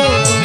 amor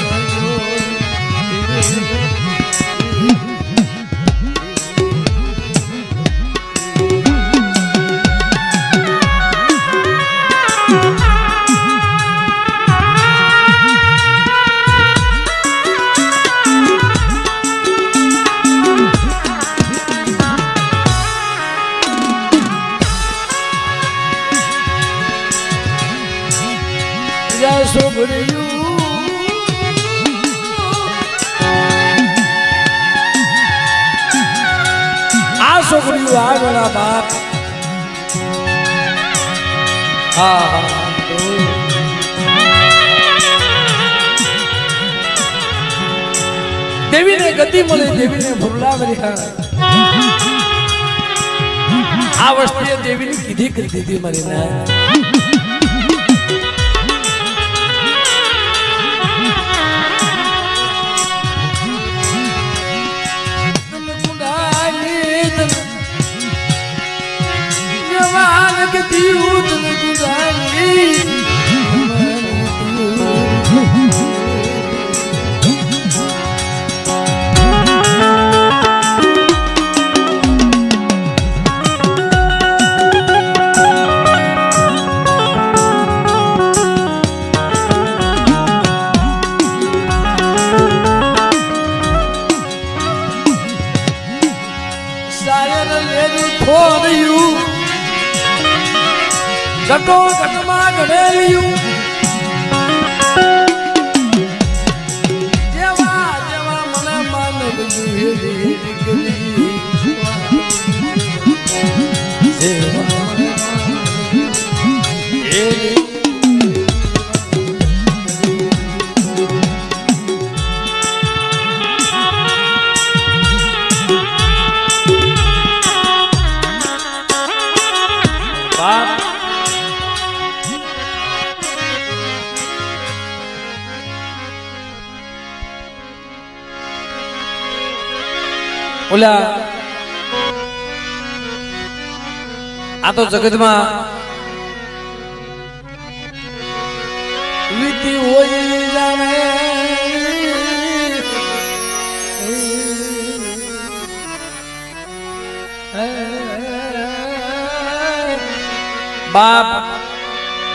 હા હા. દેવીને ગતિ મળી દેવીને ભૂલાવ્યા આ વસ્તુએ દેવીની કીધી કરી દીધી મારી ના ઘટો ઘટમાં ઘડેલિયું જેવા જેવા મને માનવ જોઈએ તો જગતમાં વીતી હોય જાણે. બાપ,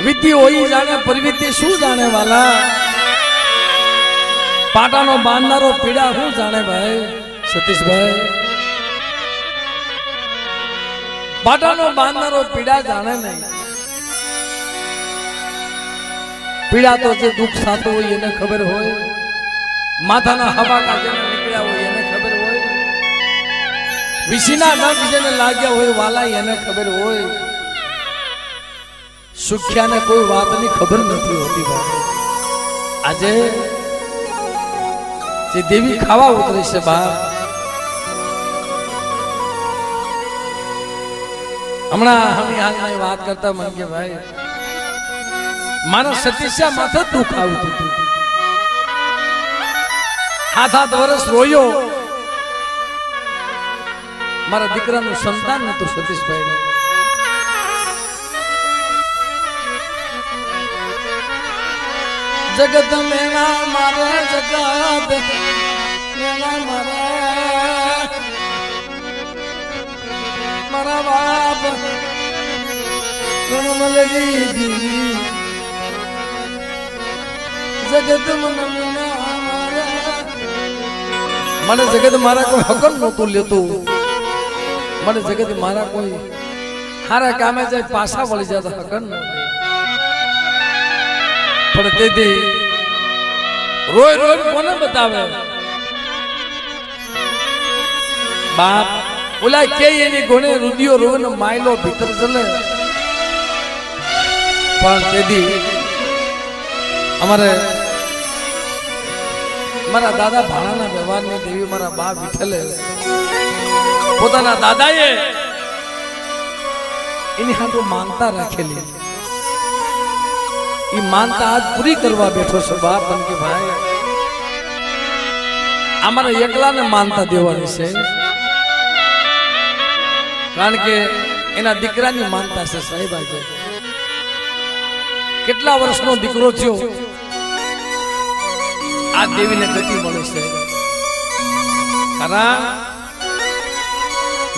વિધિ હોય જાણે પ્રવૃત્તિ શું જાણે વાલા? પાટાનો બાંધનારો પીડા શું જાણે ભાઈ? સતીશભાઈ પાટાનો બાંધનારો પીડા જાણે નહીં. પીડા તો જે દુઃખ થતું હોય એને ખબર હોય. માથાના હવા કાઢીને નીકળ્યા હોય એને ખબર હોય. વિશીના નખ જેને લાગ્યા હોય વાલા એને ખબર હોય. સુખ્યાને કોઈ વાતની ખબર નથી હોતી આજે જે દેવી ખાવા ઉતરી છે બહાર હમણાં હમણાં હાલની વાત કરતા મને કે ભાઈ, મારા સતીશા માથે દુઃખ આવતું હતું? હાથ હાથ વર્ષ રોયો. મારા દીકરાનું સંતાન નતું સતીશભાઈ જગત મેળા મારે જગત મેળા મારે બાપ મલગી દી જગત મન જગત મારા કોઈ હકમ નહોતું લેતું. મને જગત મારા કોઈ હારા કામે જાય પાછા વળી જતા હકન પણ તેથી રોય રોય કોને બતાવે. બાપ ઓલા કે એની ગુણે રુદિયો રોવન માયલો ભીતર ચલે પણ તેથી અમારે મારા દાદા ભાણાના વ્યવહારની દેવી મારા બા વિઠલે પોતાના દાદાએ એની હાટુ માનતા રાખેલી. એ માનતા આજ પૂરી કરવા બેઠો છે બાપ કે ભાઈ. અમારે એકલાને માનતા દેવાની છે. કારણ કે એના દીકરાની માનતા છે, સાહેબ આજે. કેટલા વર્ષનો દીકરો થયો? આ દેવીને ગતિ મળે છે. કારણ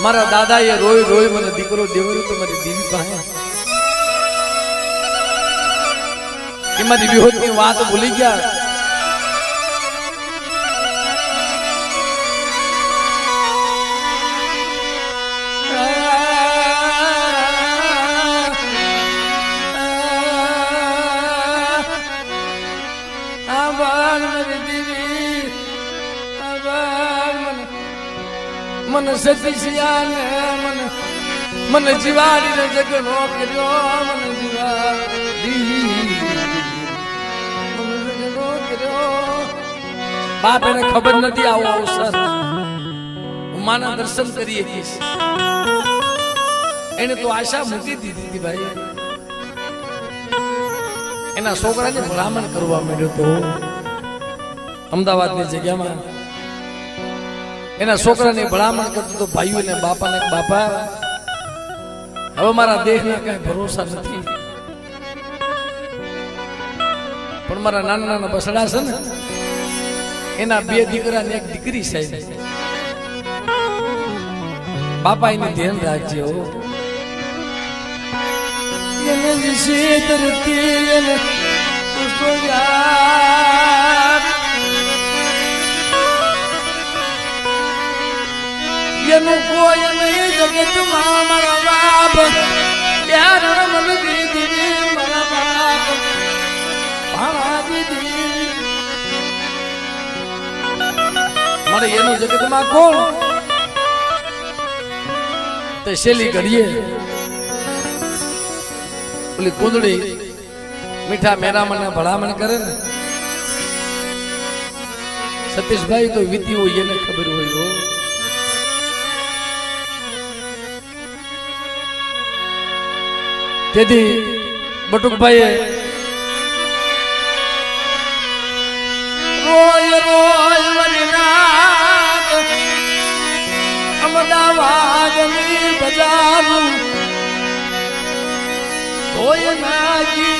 મારા દાદાએ રોય રોય મને દીકરો દેવર્યો તો મારી દેવી પાસે. એ મારી વિહોતની વાત ભૂલી ગયા. મને સતીશિયાને મન, મને જીવાડીને જગનો કર્યો મન જીવાડી. બાપ એને ખબર નથી આવો અવસર હું માના દર્શન કરી શકીશ. એને તો આશા મૂકી દીધી હતી ભાઈ. એના છોકરાને ભલામણ કરવા માંડ્યો તો. અમદાવાદની જગ્યામાં એના છોકરાની ભલામણ કરતો તો ભાઈઓ ને બાપા ને બાપા, હવે મારા દેહને કઈ ભરોસા નથી. પણ મારા નાના નાના બસડા છે ને, એના બે દીકરા ને એક દીકરી છે. બાપા એને ધ્યાન રાખજે એને એનું કોઈ નહીં, જગતમાં મારા બાપ. યાર રમન દીદી મારા બાપ. ભાણા દીદી. મારે એનું જગતમાં કોણ? તે શેલી ઘડીએ. ઓલી કુંદડી મીઠા મેરામણ ભલામણ કરે ને. સતીશભાઈ તો વિધિ હોય એને ખબર હોય તેથી બટુકભાઈએ રોય રોય વનનાથ અમદાવાદની બજારું. હોય નાગી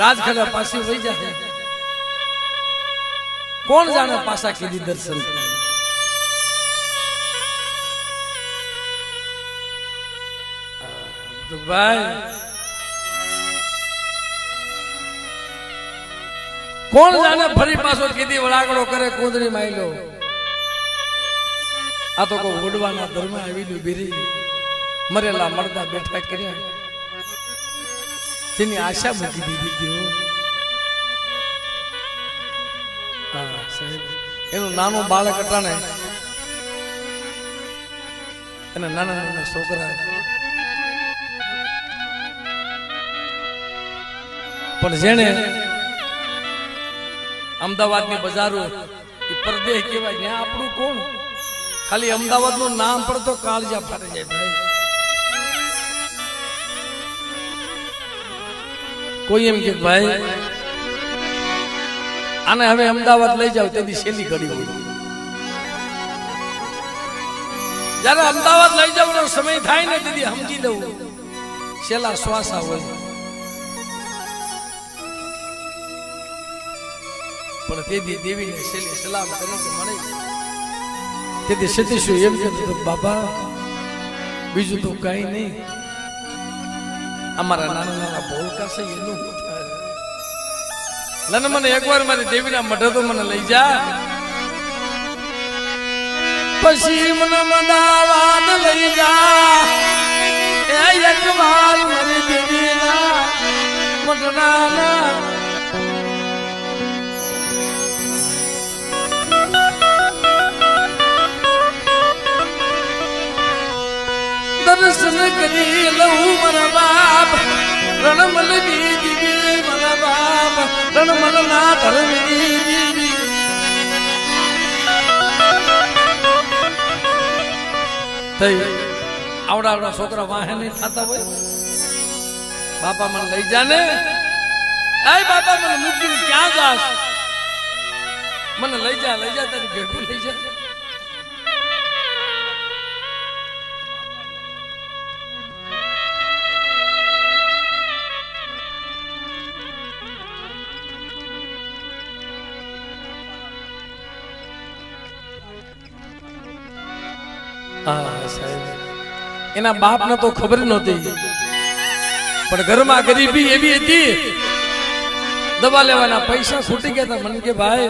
રાજખડા પાછી વહી જાય કોણ જાણે પાછા કીધી દર્શન? ભાઈ કોણ જાણે ફરી પાછો કીધી વળાકડો કરે, કુંદરી માયલો? આ તો કોઈ ઓડવાના ધર્મ આવીને બીરી મરેલા મળતા બેઠા કર્યા. તેની આશા મૂકી દીધી ગયો એનું નાનું બાળક અટાણે અને નાના નાના છોકરા પણ જેને અમદાવાદની બજારો એ પરદેહ કહેવાય ત્યાં આપણું કોણ ખાલી અમદાવાદનું નામ પણ તો કાળજા ફાટી જાય કોઈ એમ કે, ભાઈ, આને હવે અમદાવાદ લઈ જાવ તેથી શેલી ઘડી હોય. જયારે અમદાવાદ લઈ જવાનો સમય થાય ને દીદી સમજી લઉં. છેલ્લા શ્વાસ હોય પણ તેથી દેવીને શેલી સલામ કરીને મળે. તેથી સતીશું એમ કે, બાબા, બીજું તો કઈ નહીં. અમારા નાના નાના ભોલકા છે એનું લને મને એકવાર મારી દેવીના મઢે તો મને લઈ જા. પછી મને મદાવાદ લઈ જા. એ એકવાર મારી દેવીના મઢના દર્શન કરી લઉં મારા બાપ. રણમલ બાપ. રણમલ ના થઈ. આવડા આવડા છોકરા વાહે નહીં થતા હોય. બાપા મને લઈ જા ને. આય બાપા, મને મૂકી ક્યાં જાશ? મને લઈ જા લઈ જા, તારી ભેગું લઈ જા સાહેબ. એના બાપને તો ખબર નહોતી. પણ ઘરમાં ગરીબી એવી હતી. દવા લેવાના પૈસા છૂટી ગયા હતા. મને કે ભાઈ,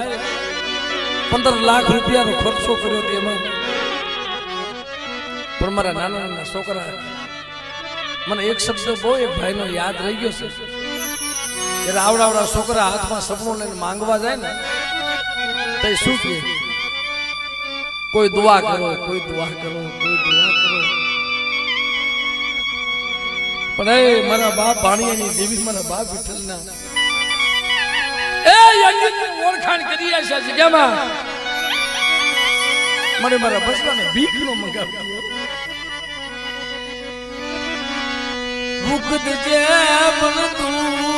પંદર લાખ રૂપિયાનો ખર્ચો કર્યો હતો એમાં. પણ મારા નાના નાના છોકરા, મને એક શબ્દ બહુ એક ભાઈનો યાદ રહી ગયો છે. જ્યારે આવડા આવડા છોકરા હાથમાં સપનું લઈને માંગવા જાય ને, તો શું કહે? કોઈ દુઆ કરો કોઈ દુઆ કરો કોઈ દુઆ કરો. પણ એ મારા બાપ ભાણિયાની દેવી મારા બાપ વિઠ્ઠલના. એ યજ્ઞની ઓળખાણ કરી છે જગ્યામાં મને મારા બસરાને બીક નો મંગાવ્યો. ભૂખ જે પણ તું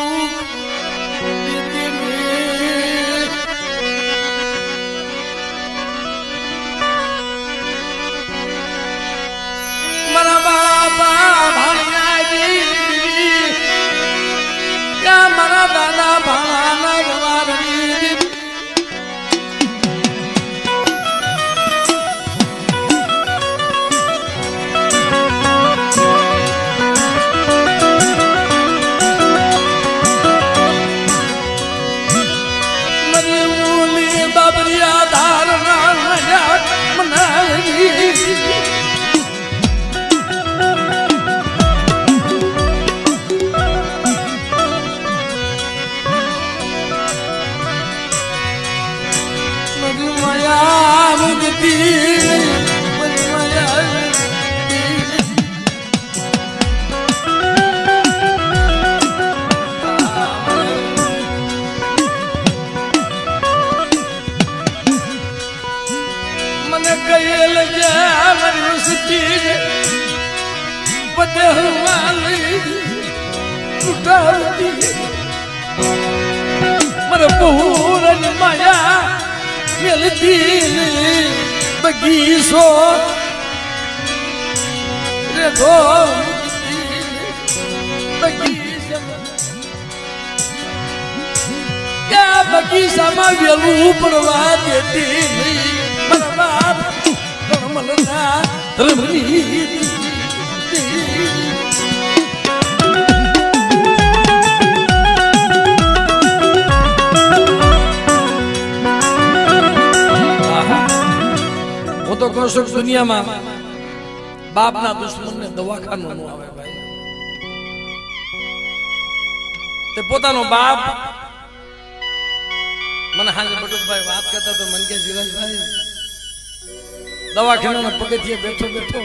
માયા મેલતી બગીસો રે ધો બગીચામાં વેલું પડવા દેતી નહીં. મારા સુખનો સુખ દુનિયામાં બાપના દુશ્મનને દવાખાનું ન આવે ભાઈ. તે પોતાનો બાપ મને હાજર બટુકભાઈ વાત કરતા તો મન કે જીવનભાઈ, દવાખાનાના પગથિયે બેઠો બેઠો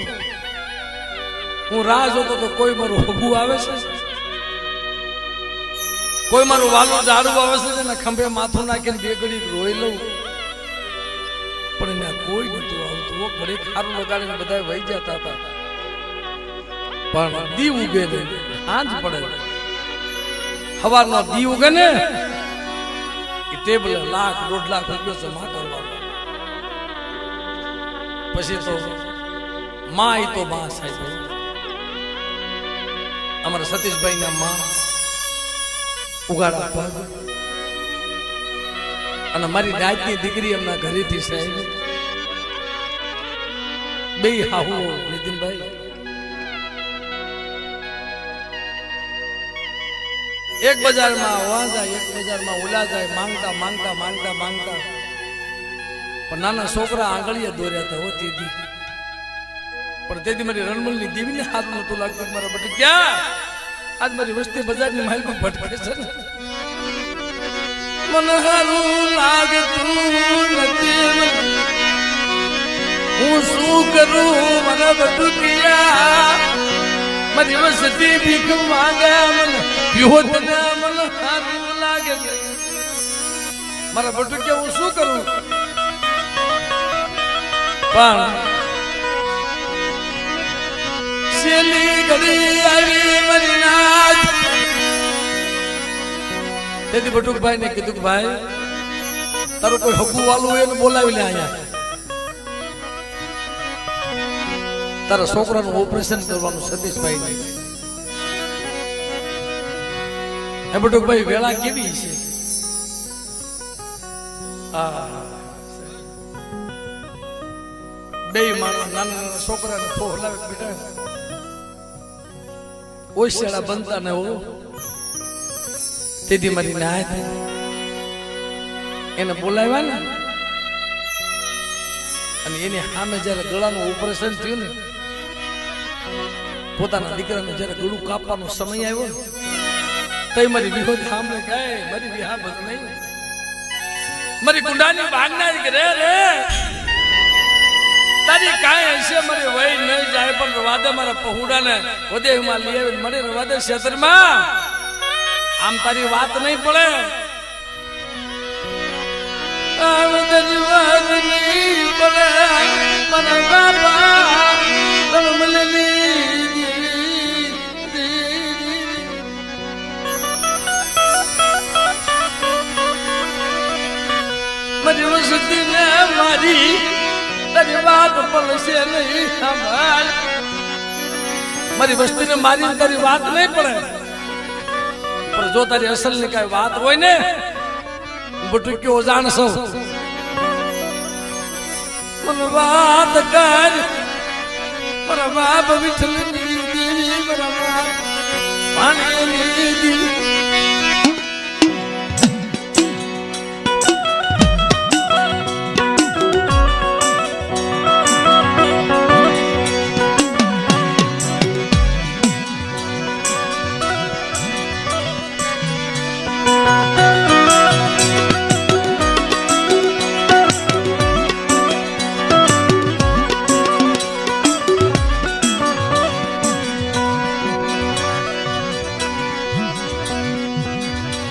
હું રાહ જોતો તો કોઈ મારું હગું આવે છે? કોઈ મારું વાલું દારૂ આવે છે ને ખંભે માથું નાખીને બે ઘડી રોઈ લઉં? કોઈ નતું આવતું. ઘડી ખારું લગાડીને બધા વહી જતા હતા. પણ દી ઉગે ને સાંજ પડે. હવારના દી ઉગે ને એ લાખ, દોઢ લાખ રૂપિયો જમા કરવા પછી તો માં ઈ તો માં સાહેબ. અમારા સતીશભાઈ ના માં ઉગાડા પગ. અને મારી દાજની દીકરી એમના ઘરેથી સાહેબ. બે હાહુ નીતિનભાઈ એક બજારમાં ઓવા એક બજારમાં ઓલા જાય, માંગતા માંગતા માંગતા માંગતા. પણ નાના છોકરા આંગળીએ દોર્યા હતા હો તેથી. પણ તેથી મારી રણમલની દેવીને હાથ નતું લાગતું મારા બટ ક્યાં? આજ મારી વસ્તી બજારની માલમાં ભટકે છે મને હારું લાગતું હું શું કરું મને બધું કિયા મારી વસતી ભીખ માંગે મને યોત ને મને સારું લાગે મારા બધું કે હું શું કરું? પણ છેલ્લી ઘડી આવી મારી નાથ તેથી બટુકભાઈ ને કીધું કે ભાઈ, તારું કોઈ હકુ હોય એને બોલાવી લે અહીંયા. તારા છોકરાનું ઓપરેશન કરવાનું સતીશભાઈ એ બટુકભાઈ વેળા કેવી છે? બે માણસ નાના નાના છોકરાને ફોહલાવે બેટા. ઓશિયાળા બનતા ને હો. તેથી મારી નાય એને બોલાવ્યા ને. અને એની સામે જયારે ગળાનું ઓપરેશન થયું ને પોતાના દીકરાને જયારે ગળું કાપવાનો સમય આવ્યો તઈ મારી વિહોદ સામે કાય મારી વિહા બધ નહીં. મારી ગુંડાની ભાગના જ રે રે. તારી કાંઈ હશે મારી વય નહીં જાય, પણ રવાદે મારા પહુડાને વધેમાં લઈ આવીને મને રવાદે ક્ષેત્રમાં. આમ તારી વાત નહીં પડે. આમ તારી વાત નહીં પડે. મને બાપા મારી વસતી ને મારી તારી વાત પડશે નહીં સાંભળ મારી વસ્તીને મારી તારી વાત નહીં પડે. પણ જો તારી અસલની કઈ વાત હોય ને બટુક્યો જાણશો? મને વાત કર. પરમા વિઠ્ઠલની બાપ પાણીની દેવી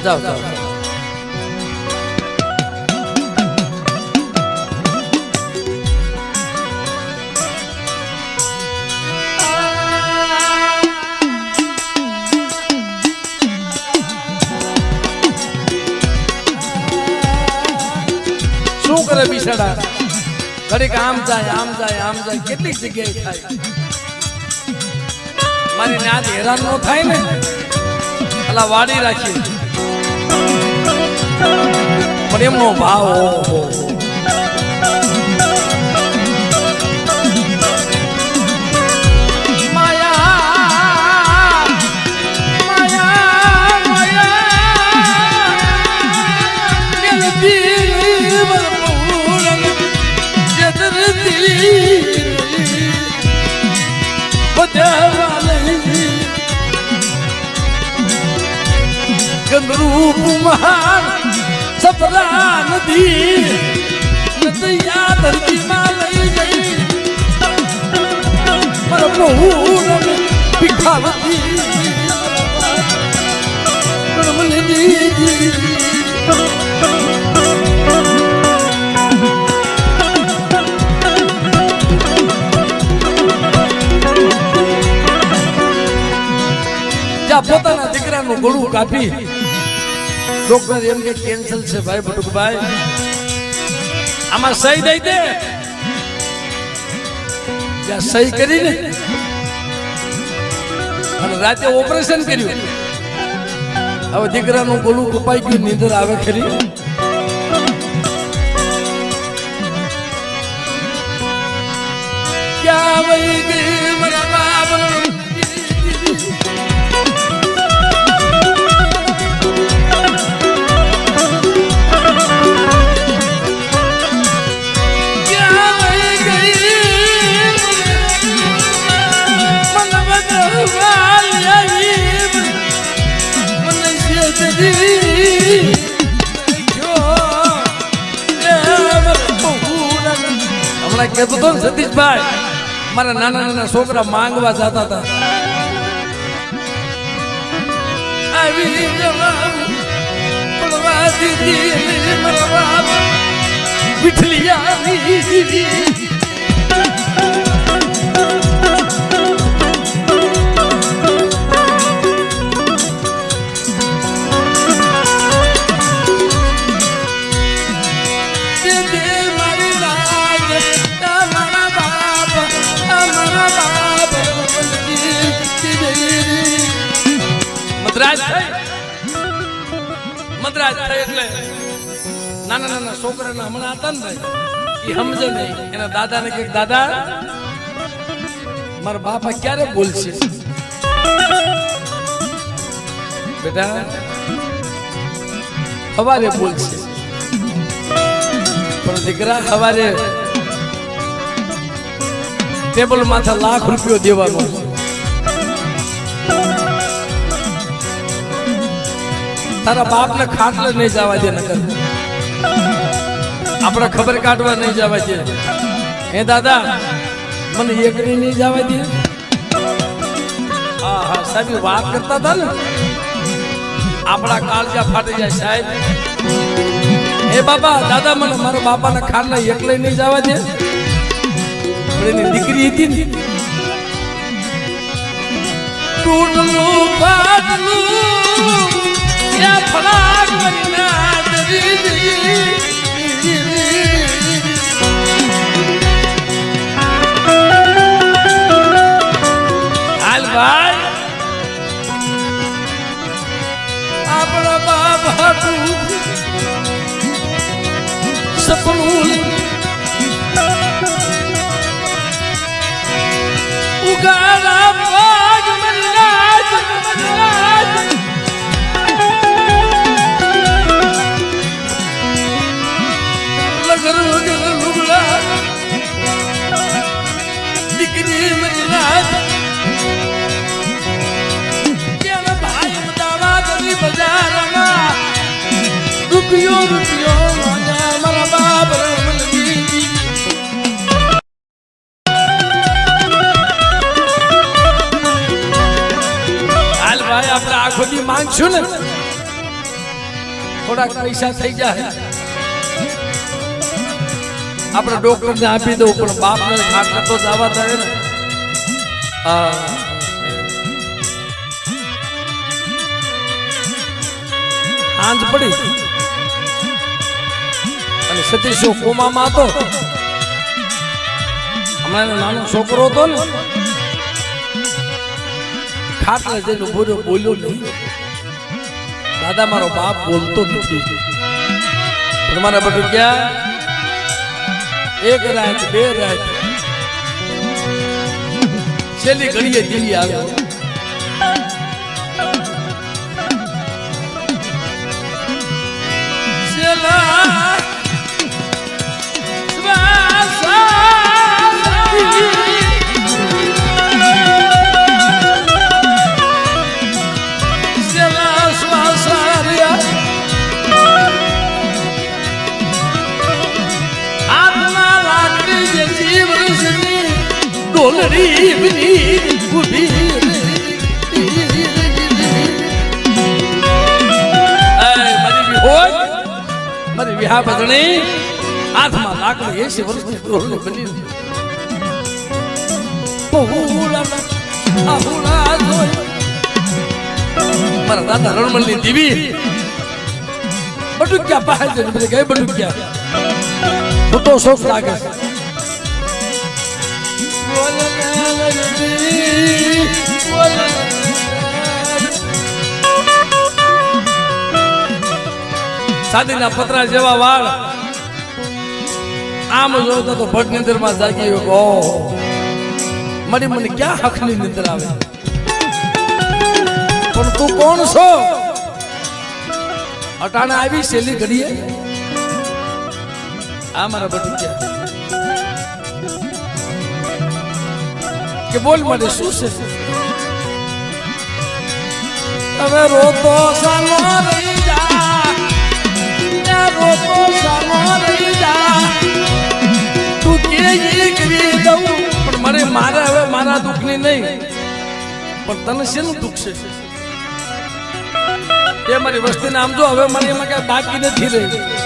જાઓ જાઓ. શું કરે બિસાડા? ઘડીક આમ જાય આમ જાય આમ જાય, કેટલીક જગ્યાએ થાય. મારી નાત હેરાન નો થાય ને? અલા વાડી રાખી પ્રેમનો ભાવ ઓહો ગંદરૂપ મહાન સપરા નદી નદિયા ધરતીમાં લઈ ગઈ. મારા પ્રભુ ભીખાવતી પોતાના દીકરાનું ગળું કાપી ડોક્ટર એમ કે કેન્સલ છે ભાઈ બટુકભાઈ. આમાં સહી દઈ દે. જ્યાં સહી કરીને અને રાતે ઓપરેશન કર્યું. હવે દીકરાનું ગોલું કપાઈ ગયું, નીંદર આવે ખરી. ક્યાં વહી ગઈ કહેતો હતો ને સતીશભાઈ, મારા નાના નાના છોકરા માંગવા જતા હતા. આવી જવા દીધી બાબા છોકરાના હમણાં હતા ને ભાઈ એ સમજે નહીં એના દાદાને કે દાદા મારા બાપા ક્યારે બોલશે બેટા હવારે બોલશે પણ દીકરા હવારે ટેબલ માથે લાખ રૂપિયો દેવાનો તારા બાપને ખાટલે નહીં જવા દે નકર આપણે ખબર કાઢવા નહીં જવા દે. હે દાદા, મને એકલી નહીં જવા દે. હા હા, સાહેબ વાત કરતા હતા ને? આપણા કાળજા ફાટી જાય સાહેબ. હે બાબા, દાદા, મને મારા બાપાના ખાનના એકલે નહીં જવા દે. એની દીકરી હતી ને. વરના દરી બાબા સપનું ઉગાડા આપણે આપી દઉં, પણ બાપ ને ખાટલે તો જવા થાય ને. આંજ પડી. અને સતીશો કોમામાં હતો? હમણાં નાનો છોકરો હતો ને. ખાટલે જઈને બોલ્યો બોલ્યો નહીં. દાદા, મારો બાપ બોલતો નથી. મારા બધું ક્યાં એક રાત બે રાત. છેલ્લી ઘડીએ દિલ્હી આવ્યો. Kubir, kubir, kubir મારી વિહા બદણી હાથમાં લાકડું એસી વર્ષની ડોરનું બની મારા દાદા રણમલની દીવી બટુક્યા પાસે ગઈ બટુક્યા તો શોખ લાગે છે સાદીના પતરા જેવા વાળ. આમ જોતો તો ભટ નિંદરમાં જાગી ગયો મારી મને ક્યાં હકની નિંદર આવે? પણ તું કોણ છો? અટાણે આવી છેલ્લી ઘડીએ આ મારા બટુકિયા કે બોલ મને શું છે? હવે રોતો મને મારે હવે મારા દુઃખની નહીં. પણ તને શેનું દુઃખ છે? એ મારી વસ્તીને આમ જો, હવે મને એમાં કઈ બાકી નથી રહી.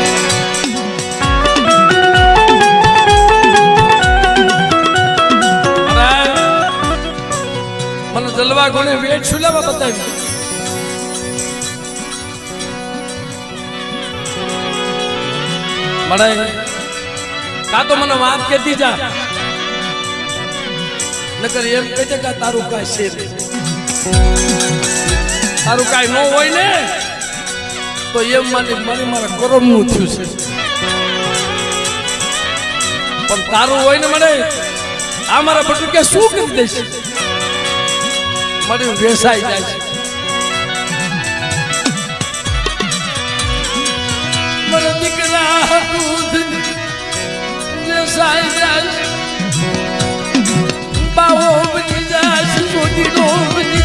કોને વેટ લેવા બતાવી કા તો મને વાત કેતી જા. નકર એમ કહે કે તારું કાંઈ છે તારું કાંઈ ન હોય ને, તો એમ માની મારી મારા કરમનું થયું છે. પણ તારું હોય ને મને આ મારા બટુકે શું કરી દેશે? મને વેસાઈ જાય છે. મને દીકરા દૂધ વેસાઈ બાવો બની જાય છે, નો બની